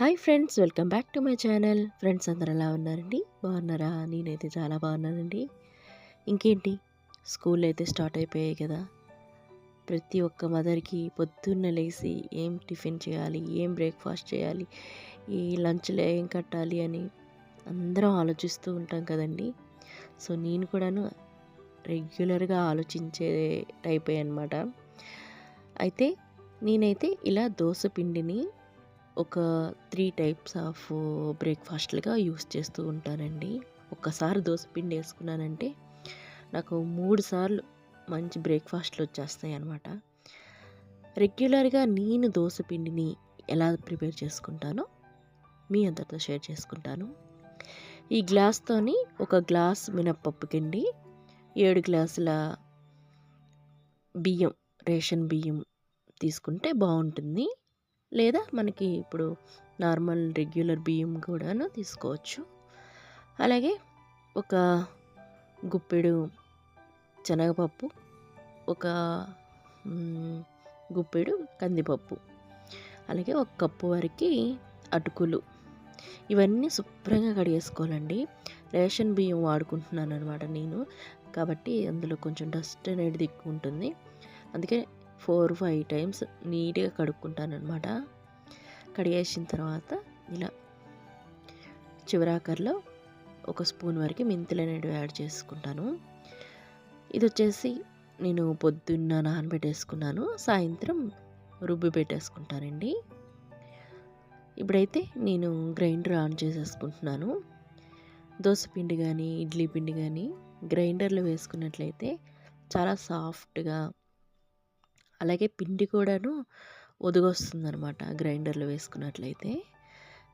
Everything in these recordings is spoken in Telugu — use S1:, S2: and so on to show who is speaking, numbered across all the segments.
S1: Hi friends welcome back to my channel. Friends అందరు ఎలా ఉన్నారండి? బాగున్నారా? నేనైతే చాలా బాగున్నానండి. ఇంకేంటి? స్కూల్ అయితే స్టార్ట్ అయిపోయాయి కదా. ప్రతి ఒక్క మదర్కి పొద్దున్న లేచి ఏం టిఫిన్ చేయాలి? ఏం బ్రేక్ఫాస్ట్ చేయాలి? ఈ లంచ్లో ఏం కట్టాలి? అని అందరం ఆలోచిస్తూ ఉంటాం కదండి. సో నేను కూడాను రెగ్యులర్గా ఆలోచించే టైప్ అనమాట అయితే నేనైతే ఇలా దోశ పిండిని ఒక త్రీ టైప్స్ ఆఫ్ బ్రేక్ఫాస్ట్లుగా యూస్ చేస్తూ ఉంటానండి. ఒక్కసారి దోశ పిండి వేసుకున్నానంటే నాకు మూడు సార్లు మంచి బ్రేక్ఫాస్ట్లు వచ్చేస్తాయి అన్నమాట. రెగ్యులర్గా నేను దోశ పిండిని ఎలా ప్రిపేర్ చేసుకుంటానో మీ అందరితో షేర్ చేసుకుంటాను. ఈ గ్లాస్తోని ఒక గ్లాస్ మినప్పప్పు కిండి ఏడు గ్లాసుల బియ్యం రేషన్ బియ్యం తీసుకుంటే బాగుంటుంది. లేదా మనకి ఇప్పుడు నార్మల్ రెగ్యులర్ బియ్యం కూడాను తీసుకోవచ్చు. అలాగే ఒక గుప్పెడు శనగపప్పు ఒక గుప్పెడు కందిపప్పు అలాగే ఒక కప్పు వరకు అటుకులు. ఇవన్నీ శుభ్రంగా కడిగేసుకోవాలండి. రేషన్ బియ్యం వాడుకుంటున్నాను అనమాట నేను. కాబట్టి అందులో కొంచెం డస్ట్ అనేది ఎక్కువ ఉంటుంది. అందుకే ఫోర్ ఫైవ్ టైమ్స్ నీట్గా కడుక్కుంటాను అనమాట కడిగేసిన తర్వాత ఇలా చివరాకర్లో ఒక స్పూన్ వరకు మెంతులు అనేవి యాడ్ చేసుకుంటాను. ఇది వచ్చేసి నేను పొద్దున్న నానబెట్టేసుకున్నాను సాయంత్రం రుబ్బి పెట్టేసుకుంటానండి. ఇప్పుడైతే నేను గ్రైండర్ ఆన్ చేసేసుకుంటున్నాను. దోశ పిండి కానీ ఇడ్లీ పిండి కానీ గ్రైండర్లో వేసుకున్నట్లయితే చాలా సాఫ్ట్గా అలాగే పిండి కూడాను ఒదిగొస్తుంది అనమాట గ్రైండర్లో వేసుకున్నట్లయితే.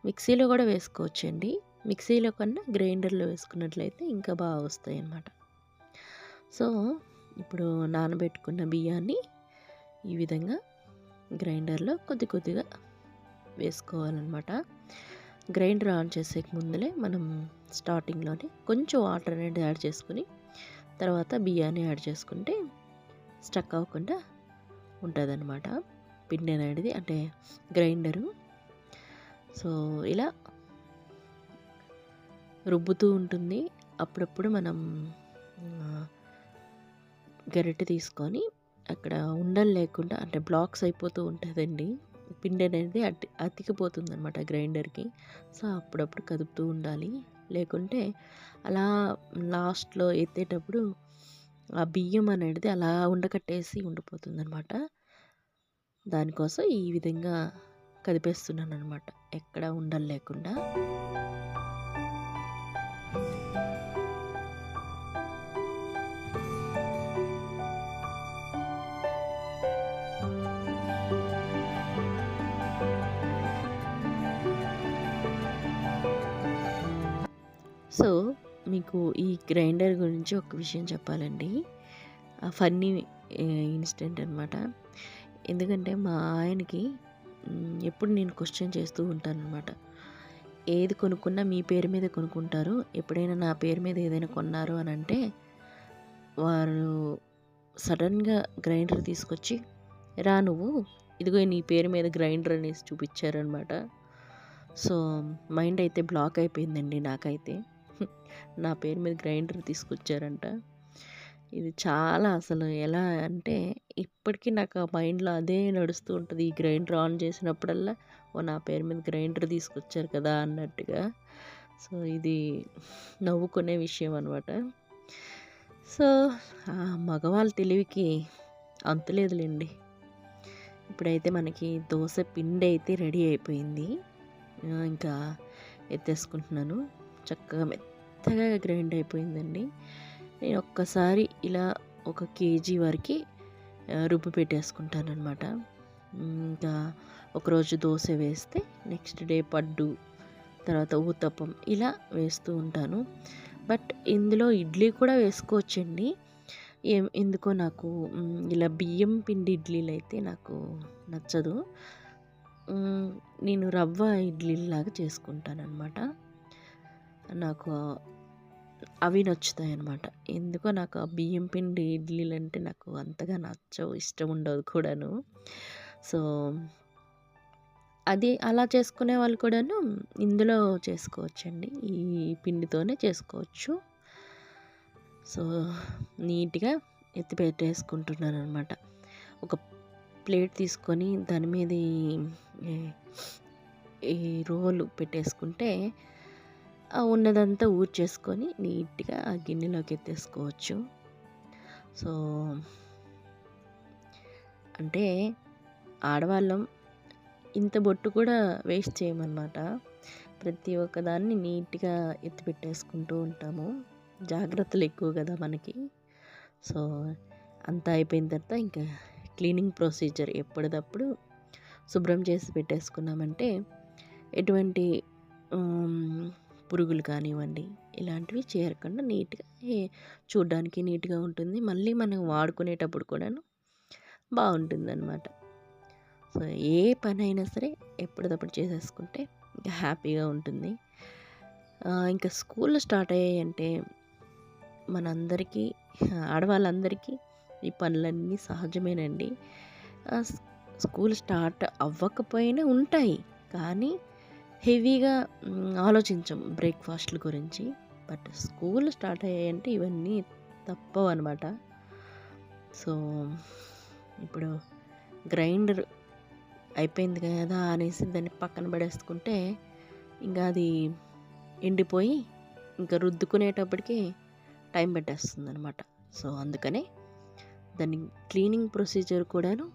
S1: మిక్సీలో కూడా వేసుకోవచ్చండి. మిక్సీలో కన్నా గ్రైండర్లో వేసుకున్నట్లయితే ఇంకా బాగా వస్తాయి అన్నమాట సో ఇప్పుడు నానబెట్టుకున్న బియ్యాన్ని ఈ విధంగా గ్రైండర్లో కొద్ది కొద్దిగా వేసుకోవాలన్నమాట గ్రైండర్ ఆన్ చేసే ముందులే మనం స్టార్టింగ్లోనే కొంచెం వాటర్ అనేది యాడ్ చేసుకుని తర్వాత బియ్యాన్ని యాడ్ చేసుకుంటే స్టక్ అవ్వకుండా ఉంటుందన్నమాట. పిండి అనేది అంటే గ్రైండరు. సో ఇలా రుబ్బుతూ ఉంటుంది. అప్పుడప్పుడు మనం గరిటె తీసుకొని అక్కడ ఉండలు లేకుండా అంటే బ్లాక్స్ అయిపోతూ ఉంటుందండి. పిండి అనేది అతి అతికిపోతుంది అనమాట గ్రైండర్కి. సో అప్పుడప్పుడు కదుపుతూ ఉండాలి. లేకుంటే అలా లాస్ట్లో ఎత్తేటప్పుడు ఆ బియ్యం అనేది అలా ఉండకట్టేసి ఉండిపోతుంది అనమాట దానికోసం ఈ విధంగా కదిపేస్తున్నాను అనమాట ఎక్కడ ఉండలు లేకుండా మీకు ఈ గ్రైండర్ గురించి ఒక విషయం చెప్పాలండి. ఫన్నీ ఇన్సిడెంట్ అనమాట ఎందుకంటే మా ఆయనకి ఎప్పుడు నేను క్వశ్చన్ చేస్తూ ఉంటాను అనమాట ఏది కొనుక్కున్నా మీ పేరు మీద కొనుక్కుంటారు. ఎప్పుడైనా నా పేరు మీద ఏదైనా కొన్నారు అని అంటే వారు సడన్గా గ్రైండర్ తీసుకొచ్చి రా నువ్వు ఇదిగో నీ పేరు మీద గ్రైండర్ అనేసి చూపించారనమాట సో మైండ్ అయితే బ్లాక్ అయిపోయిందండి నాకైతే. నా పేరు మీద గ్రైండర్ తీసుకొచ్చారంట. ఇది చాలా అసలు ఎలా అంటే ఇప్పటికీ నాకు ఆ మైండ్లో అదే నడుస్తూ ఉంటుంది. ఈ గ్రైండర్ ఆన్ చేసినప్పుడల్లా ఓ నా పేరు మీద గ్రైండర్ తీసుకొచ్చారు కదా అన్నట్టుగా. సో ఇది నవ్వుకునే విషయం అనమాట సో ఆ మగవాళ్ళ తెలివికి అంతులేదులేండి ఇప్పుడైతే మనకి దోశ పిండి అయితే రెడీ అయిపోయింది. ఇంకా ఎత్తేసుకుంటున్నాను. చక్కగా మెత్తగా గ్రైండ్ అయిపోయిందండి. నేను ఒక్కసారి ఇలా ఒక కేజీ వరకు రుబ్బు పెట్టేసుకుంటానమాట ఇంకా ఒకరోజు దోశ వేస్తే నెక్స్ట్ డే పడ్డు తర్వాత ఊతప్పం ఇలా వేస్తూ ఉంటాను. బట్ ఇందులో ఇడ్లీ కూడా వేసుకోవచ్చండి. ఏం ఎందుకో నాకు ఇలా బియ్యం పిండి ఇడ్లీలు అయితే నాకు నచ్చదు. నేను రవ్వ ఇడ్లీలాగా చేసుకుంటాను అనమాట నాకు అవి నచ్చుతాయి అన్నమాట ఎందుకో నాకు ఆ బియ్యం పిండి ఇడ్లీలు అంటే నాకు అంతగా నచ్చవు ఇష్టం ఉండదు కూడాను. సో అది అలా చేసుకునే వాళ్ళు కూడాను ఇందులో చేసుకోవచ్చండి. ఈ పిండితోనే చేసుకోవచ్చు. సో నీట్గా ఎత్తి పెట్టేసుకుంటున్నాను అనమాట ఒక ప్లేట్ తీసుకొని దాని మీద ఈ- రోలు పెట్టేసుకుంటే ఉన్నదంతా ఊడ్చేసుకొని నీట్గా ఆ గిన్నెలోకి ఎత్తేసుకోవచ్చు సో అంటే ఆడవాళ్ళం ఇంత బొట్టు కూడా వేస్ట్ చేయమన్నమాట. ప్రతి ఒక్కదాన్ని నీట్గా ఎత్తి పెట్టేసుకుంటూ ఉంటాము. జాగ్రత్తలు ఎక్కువ కదా మనకి. సో అంతా అయిపోయిన తర్వాత ఇంకా క్లీనింగ్ ప్రొసీజర్ ఎప్పటిదప్పుడు శుభ్రం చేసి పెట్టేసుకున్నామంటే ఎటువంటి పురుగులు కానివ్వండి ఇలాంటివి చేరకుండా నీట్గా చూడడానికి నీట్గా ఉంటుంది. మళ్ళీ మనం వాడుకునేటప్పుడు కూడాను బాగుంటుంది అనమాట సో ఏ పని అయినా సరే ఎప్పటిదప్పుడు చేసేసుకుంటే ఇంకా హ్యాపీగా ఉంటుంది. ఇంకా స్కూల్ స్టార్ట్ అయ్యాయంటే మనందరికీ ఆడవాళ్ళందరికీ ఈ పనులన్నీ సహజమేనండి. స్కూల్ స్టార్ట్ అవ్వకపోయినా ఉంటాయి. కానీ హెవీగా ఆలోచించాం ఆలోచించం బ్రేక్ఫాస్ట్ల గురించి. బట్ స్కూల్ స్టార్ట్ అయ్యాయంటే ఇవన్నీ తప్పవు అనమాట సో ఇప్పుడు గ్రైండర్ అయిపోయింది కదా అనేసి దాన్ని పక్కన పడేసుకుంటే ఇంకా అది ఎండిపోయి ఇంకా రుద్దుకునేటప్పటికి టైం పెట్టేస్తుంది అనమాట సో అందుకనే దాన్ని క్లీనింగ్ ప్రొసీజర్ కూడాను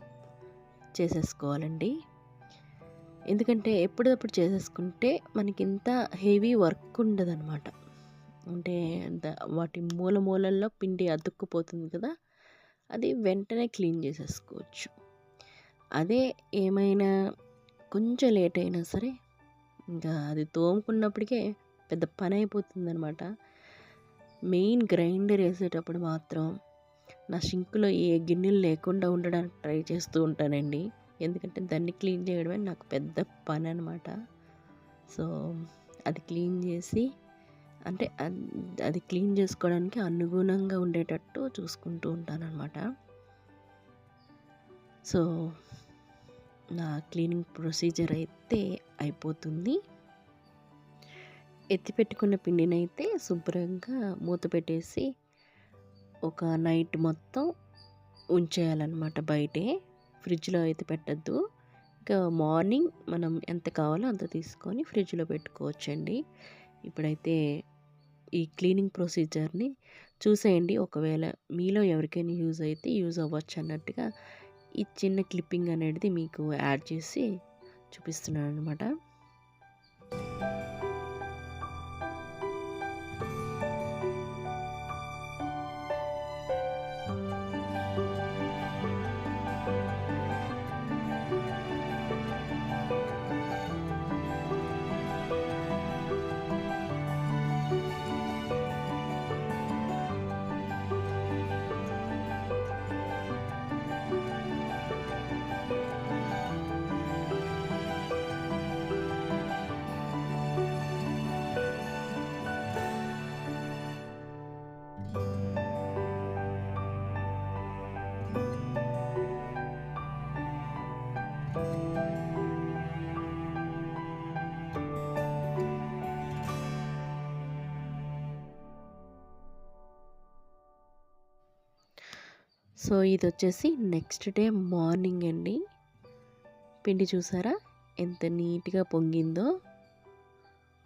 S1: చేసేసుకోవాలండి. ఎందుకంటే ఎప్పటికప్పుడు చేసేసుకుంటే మనకి ఇంత హెవీ వర్క్ ఉండదన్నమాట అంటే అంత వాటి మూల మూలల్లో పిండి అతుక్కుపోతుంది కదా అది వెంటనే క్లీన్ చేసేసుకోవచ్చు. అదే ఏమైనా కొంచెం లేట్ అయినా సరే ఇంకా అది తోముకున్నప్పటికే పెద్ద పని అయిపోతుంది అనమాట మెయిన్ గ్రైండర్ వేసేటప్పుడు మాత్రం నా షింక్లో ఏ గిన్నెలు లేకుండా ఉండడానికి ట్రై చేస్తూ ఉంటానండి. ఎందుకంటే దాన్ని క్లీన్ చేయడమే నాకు పెద్ద పని అనమాట సో అది క్లీన్ చేసి అంటే అది క్లీన్ చేసుకోవడానికి అనుగుణంగా ఉండేటట్టు చూసుకుంటూ ఉంటానన్నమాట. సో నా క్లీనింగ్ ప్రొసీజర్ అయితే అయిపోతుంది. ఎత్తి పెట్టుకున్న పిండిని అయితే శుభ్రంగా మూత పెట్టేసి ఒక నైట్ మొత్తం ఉంచేయాలన్నమాట బయటే. ఫ్రిడ్జ్లో అయితే పెట్టద్దు. ఇంకా మార్నింగ్ మనం ఎంత కావాలో అంత తీసుకొని ఫ్రిడ్జ్లో పెట్టుకోవచ్చండి. ఇప్పుడైతే ఈ క్లీనింగ్ ప్రొసీజర్ని చూసేయండి. ఒకవేళ మీలో ఎవరికైనా యూజ్ అయితే యూజ్ అవ్వచ్చు అన్నట్టుగా ఈ చిన్న క్లిప్పింగ్ అనేది మీకు యాడ్ చేసి చూపిస్తున్నాను అనమాట సో ఇది వచ్చేసి నెక్స్ట్ డే మార్నింగ్ అండి. పిండి చూసారా? ఎంత నీట్గా పొంగిందో.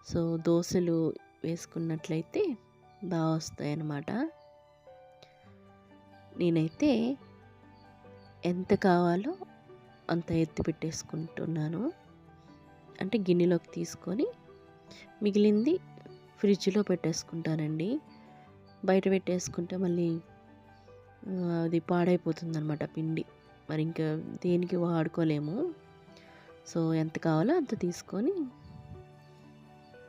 S1: సో దోశలు వేసుకున్నట్లయితే బాగా వస్తాయన్నమాట. నేనైతే ఎంత కావాలో అంత ఎత్తి పెట్టేసుకుంటున్నాను. అంటే గిన్నెలోకి తీసుకొని మిగిలింది ఫ్రిడ్జ్లో పెట్టేసుకుంటానండి. బయట పెట్టేసుకుంటే మళ్ళీ అది పాడైపోతుంది అనమాట పిండి. మరి ఇంకా దేనికి వాడుకోలేము. సో ఎంత కావాలో అంత తీసుకొని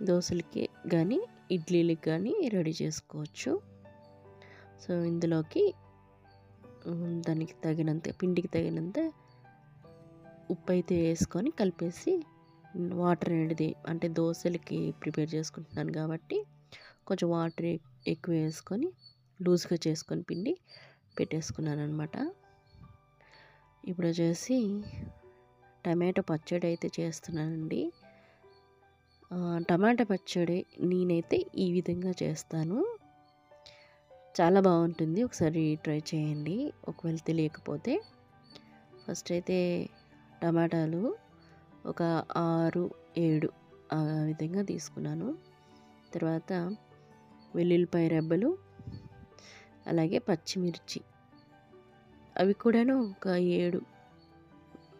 S1: దోశలకి కానీ ఇడ్లీలకి కానీ రెడీ చేసుకోవచ్చు. సో ఇందులోకి దానికి తగినంత పిండికి తగినంత ఉప్పు అయితే వేసుకొని కలిపేసి వాటర్ అనేది అంటే దోశలకి ప్రిపేర్ చేసుకుంటున్నాను కాబట్టి కొంచెం వాటర్ ఎక్కువ వేసుకొని లూజ్గా చేసుకొని పిండి పెట్టేసుకున్నాను అనమాట ఇప్పుడు వచ్చేసి టమాటో పచ్చడి అయితే చేస్తున్నానండి టమాటా పచ్చడి నేనైతే ఈ విధంగా చేస్తాను. చాలా బాగుంటుంది. ఒకసారి ట్రై చేయండి. ఒకవేళ తెలియకపోతే ఫస్ట్ అయితే టమాటాలు ఒక ఆరు ఏడు ఆ విధంగా తీసుకున్నాను. తర్వాత వెల్లుల్లిపాయ రెబ్బలు అలాగే పచ్చిమిర్చి. అవి కూడాను ఒక ఏడు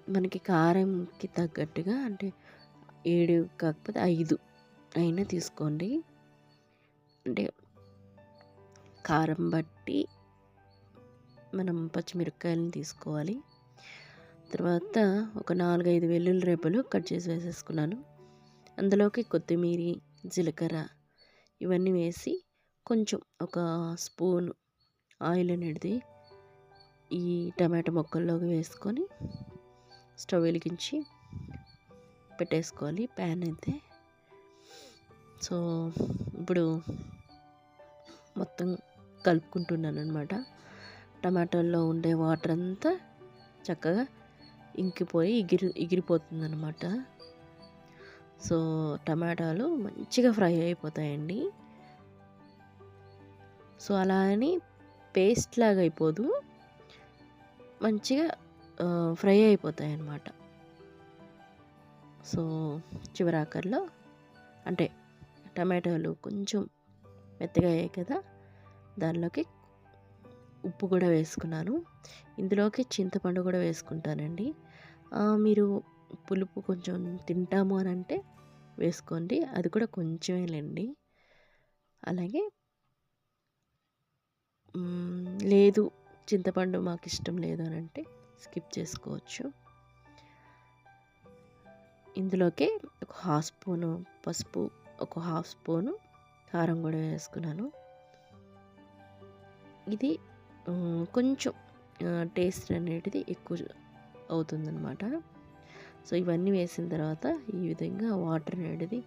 S1: మనకి కారంకి తగ్గట్టుగా అంటే ఏడు కాకపోతే ఐదు అయినా తీసుకోండి. అంటే కారం బట్టి మనం పచ్చిమిరపకాయలను తీసుకోవాలి. తర్వాత ఒక నాలుగైదు వెల్లుల్లి రేపలు కట్ చేసి వేసేసుకున్నాను. అందులోకి కొత్తిమీర జీలకర్ర ఇవన్నీ వేసి కొంచెం ఒక స్పూన్ ఆయిల్ అనేది ఈ టమాటా మొక్కల్లోకి వేసుకొని స్టవ్ వెలిగించి పెట్టేసుకోవాలి. ప్యాన్ అయితే. సో ఇప్పుడు మొత్తం కలుపుకుంటున్నాను అనమాట టమాటాల్లో ఉండే వాటర్ అంతా చక్కగా ఇంకిపోయి ఎగిరి ఎగిరిపోతుంది అనమాట సో టమాటాలు మంచిగా ఫ్రై అయిపోతాయండి. సో అలా అని పేస్ట్ లాగా అయిపోదు. మంచిగా ఫ్రై అయిపోతాయి అన్నమాట సో చివరాకర్లో అంటే టమాటాలు కొంచెం మెత్తగా అయ్యాయి కదా దానిలోకి ఉప్పు కూడా వేసుకున్నాను. ఇందులోకి చింతపండు కూడా వేసుకుంటానండి. మీరు పులుపు కొంచెం తింటాము అని అంటే వేసుకోండి. అది కూడా కొంచెమేలేండి. అలాగే లేదు. చింతపండు మాకు ఇష్టం లేదు అని అంటే స్కిప్ చేసుకోవచ్చు. ఇందులోకి ఒక హాఫ్ స్పూను పసుపు ఒక హాఫ్ స్పూను కారం కూడా వేసుకున్నాను. ఇది కొంచెం టేస్ట్ అనేది ఎక్కువ అవుతుందన్నమాట. సో ఇవన్నీ వేసిన తర్వాత ఈ విధంగా వాటర్ అనేది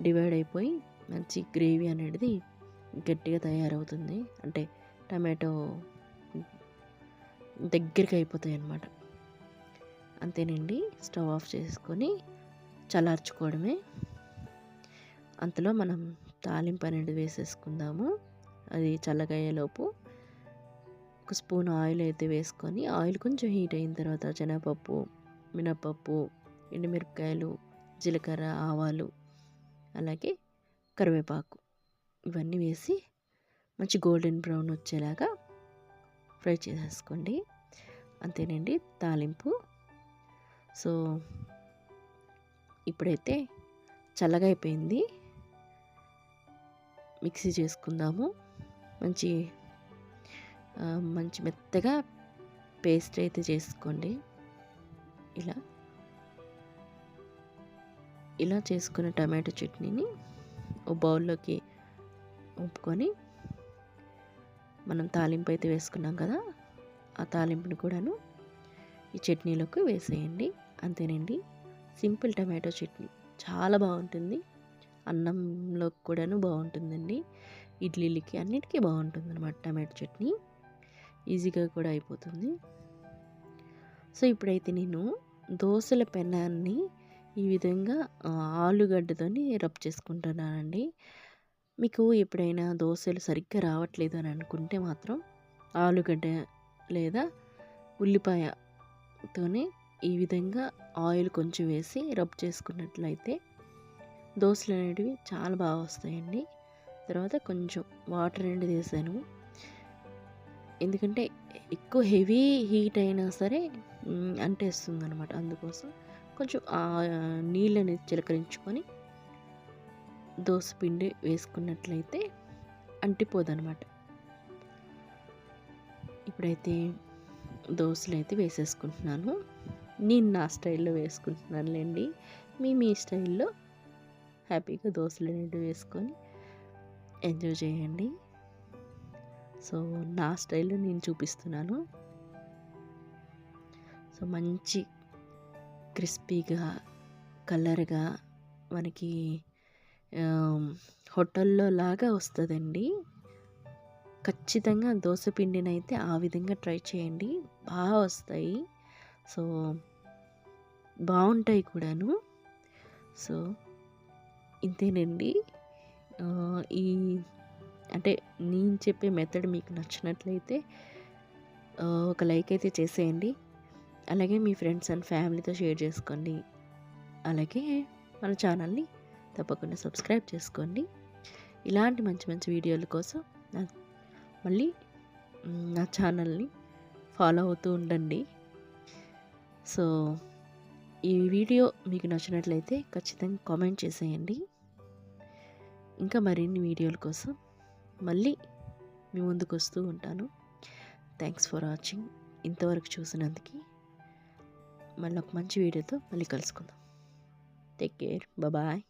S1: డివైడ్ అయిపోయి మంచి గ్రేవీ అనేది గట్టిగా తయారవుతుంది. అంటే టమాటో దగ్గరికి అయిపోతాయి అన్నమాట. అంతేనండి స్టవ్ ఆఫ్ చేసుకొని చల్లార్చుకోవడమే. అంతలో మనం తాలింపు అనేది వేసేసుకుందాము. అది చల్లగయ్యేలోపు ఒక స్పూన్ ఆయిల్ అయితే వేసుకొని ఆయిల్ కొంచెం హీట్ అయిన తర్వాత శనగపప్పు మినపప్పు ఎండుమిరపకాయలు జీలకర్ర ఆవాలు అలాగే కరివేపాకు ఇవన్నీ వేసి మంచి గోల్డెన్ బ్రౌన్ వచ్చేలాగా ఫ్రై చేసేసుకోండి. అంతేనండి తాలింపు. సో ఇప్పుడైతే చల్లగా అయిపోయింది. మిక్సీ చేసుకుందాము. మంచి మంచి మెత్తగా పేస్ట్ అయితే చేసుకోండి. ఇలా. ఇలా చేసుకున్న టమాటో చట్నీని ఓ బౌల్లోకి ఉంపుకొని మనం తాలింపు అయితే వేసుకున్నాం కదా ఆ తాలింపుని కూడాను ఈ చట్నీలోకి వేసేయండి. అంతేనండి. సింపుల్ టమాటో చట్నీ చాలా బాగుంటుంది. అన్నంలో కూడాను బాగుంటుందండి. ఇడ్లీలకి అన్నిటికీ బాగుంటుంది అనమాట టమాటో చట్నీ. ఈజీగా కూడా అయిపోతుంది. సో ఇప్పుడైతే నేను దోశల పెనాన్ని ఈ విధంగా ఆలుగడ్డతోని రబ్ చేసుకుంటున్నానండి. మీకు ఎప్పుడైనా దోశలు సరిగ్గా రావట్లేదు అని అనుకుంటే మాత్రం ఆలుగడ్డ లేదా ఉల్లిపాయతోనే ఈ విధంగా ఆయిల్ కొంచెం వేసి రబ్ చేసుకున్నట్లయితే దోశలు అనేటివి చాలా బాగా వస్తాయండి. తర్వాత కొంచెం వాటర్ రెండు వేసాను. ఎందుకంటే ఎక్కువ హెవీ హీట్ అయినా సరే అంటేస్తుంది అనమాట అందుకోసం కొంచెం నీళ్ళని చిలకరించుకొని దోశ పిండి వేసుకున్నట్లయితే అంటిపోదనమాట. ఇప్పుడైతే దోశలు అయితే వేసేసుకుంటున్నాను. నేను నా స్టైల్లో వేసుకుంటున్నానులేండి. మీ మీ స్టైల్లో హ్యాపీగా దోశలు అనేవి వేసుకొని ఎంజాయ్ చేయండి. సో నా స్టైల్లో నేను చూపిస్తున్నాను. సో మంచి క్రిస్పీగా కలర్గా మనకి హోటల్లో లాగా వస్తుందండి. ఖచ్చితంగా దోశ పిండిని అయితే ఆ విధంగా ట్రై చేయండి. బాగా వస్తాయి. సో బాగుంటాయి కూడాను. సో ఇంతేనండి. ఈ అంటే నేను చెప్పే మెథడ్ మీకు నచ్చినట్లయితే ఒక లైక్ అయితే చేసేయండి. అలాగే మీ ఫ్రెండ్స్ అండ్ ఫ్యామిలీతో షేర్ చేసుకోండి. అలాగే మన ఛానల్ని తప్పకుండా సబ్స్క్రైబ్ చేసుకోండి. ఇలాంటి మంచి మంచి వీడియోల కోసం నా మళ్ళీ నా ఛానల్ని ఫాలో అవుతూ ఉండండి. సో ఈ వీడియో మీకు నచ్చినట్లయితే ఖచ్చితంగా కామెంట్ చేసేయండి. ఇంకా మరిన్ని వీడియోల కోసం మళ్ళీ మీ ముందుకు వస్తూ ఉంటాను. థ్యాంక్స్ ఫర్ వాచింగ్ ఇంతవరకు చూసినందుకు మళ్ళీ ఒక మంచి వీడియోతో మళ్ళీ కలుసుకుందాం. Take care bye